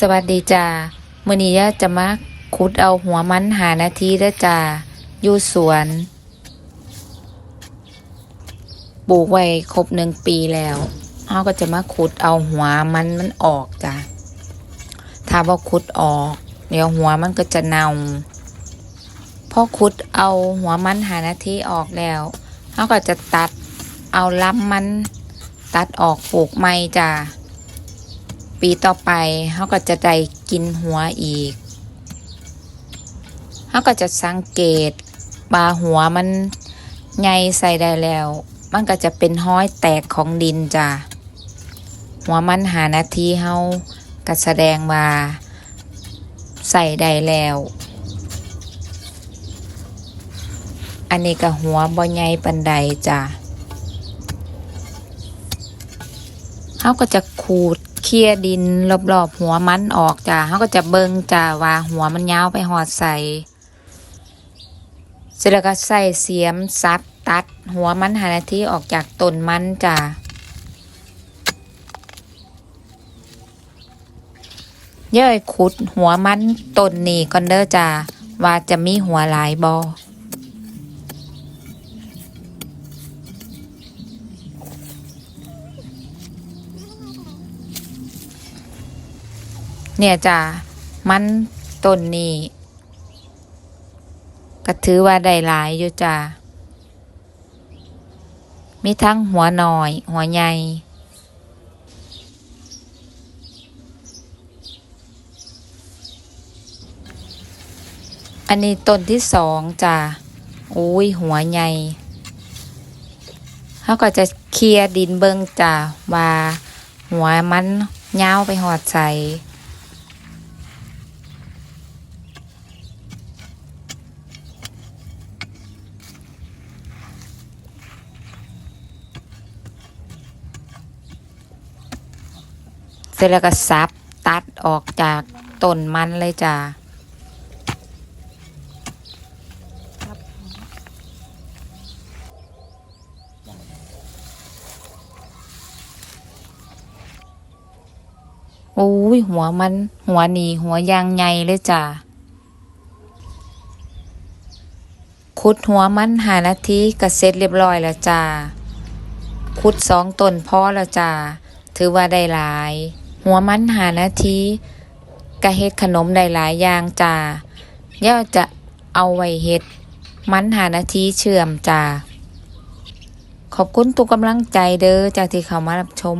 สวัสดีจ้ามื้อนี้ย่าจะมาขุดเอาหัวมันหานาทีเด้จ้าอยู่สวนปลูกไว้ครบหนึ่งปีแล้วเฮาก็จะมาขุดเอาหัวมันมันออกจ้าถ้าว่าขุดออก เดี๋ยวหัวมันก็จะเน่าพอขุดเอาหัวมันหานาทีออกแล้วเฮาก็จะตัดเอาลำมัน ตัดออกปลูกใหม่จ้า ปีต่อไปเขาก็จะได้กินหัวอีกเขาก็จะสังเกตปลาหัวมันใหญ่ใส่ได้แล้ว มันก็จะเป็นห้อยแตกของดินจ้ะหัวมันหานาทีเขาก็แสดงว่าใส่ได้แล้ว อันนี้ก็หัวบ่ใหญ่ปันใดจ้ะ เขาก็จะขูดเคลียดินรอบๆหัวมันออกจ้าเขาก็จะเบิงจ้าว่าหัวมันยาวไปหอดใส่เสร็จแล้วก็ใส่เสียมซับตัด หัวมันหานาทีออกจากต้นมันจ้าเย้ยขุดหัวมันต้นนี่ก่อนเด้อจ้าว่าจะมีหัวหลายบอ เนี่ยจ้ะมันต้นนี้ก็ถือว่าได้หลายอยู่จ้ะมีทั้งหัวหน่อย หัวใหญ่อันนี้ต้นที่สองจ้ะอุ้ยหัวใหญ่เขาก็จะเคลียร์ดินเบิงจ้ะว่าหัวมันยาไปหอดใส่ เสร็จแล้วก็ซับตัดออกจากต้นมันเลยจ้าโอ้ยหัวมัน หัวหนีหัวยางใหญ่เลยจ้าขุดหัวมันหานาทีก็เสร็จเรียบร้อยแล้วจ้าขุดสองต้นพอแล้วจ้าถือว่าได้หลาย หัวมันหานาทีกะเฮ็ดขนมได้หลายอย่างจ้าย่าจะเอาไว้เฮ็ด มันหานาทีเชื่อมจ้าขอบคุณทุกกำลังใจเด้อจากที่เขามารับชม